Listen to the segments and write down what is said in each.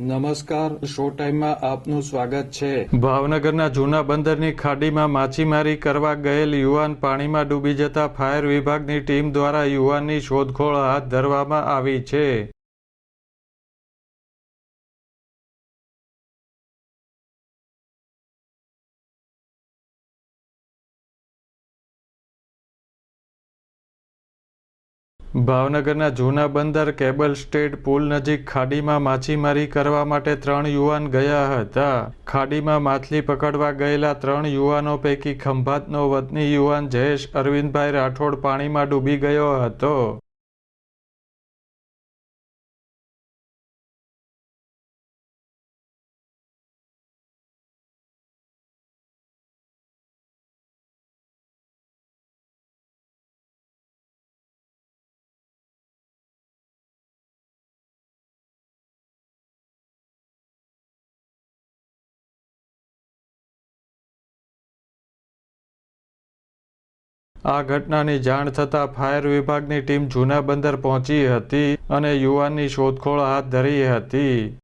નમસ્કાર, શો ટાઈમમાં આપનું સ્વાગત છે. ભાવનગરના જૂના બંદરની ખાડીમાં માછીમારી કરવા ગયેલ યુવાન પાણીમાં ડૂબી જતા ફાયર વિભાગની ટીમ દ્વારા યુવાનની શોધખોળ હાથ ધરવામાં આવી છે. ભાવનગરના જૂના બંદર કેબલ સ્ટેટ પુલ નજીક ખાડીમાં માછીમારી કરવા માટે ત્રણ યુવાન ગયા હતા. ખાડીમાં માછલી પકડવા ગયેલા ત્રણ યુવાનો પૈકી ખંભાતનો વતની યુવાન જયેશ અરવિંદભાઈ રાઠોડ પાણીમાં ડૂબી ગયો હતો. આ ઘટનાની જાણ થતાં ફાયર વિભાગની ટીમ જૂના બંદર પહોંચી હતી અને યુવાનની શોધખોળ હાથ ધરી હતી.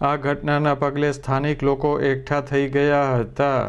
આ ઘટનાના પગલે સ્થાનિક લોકો એકઠા થઈ ગયા હતા.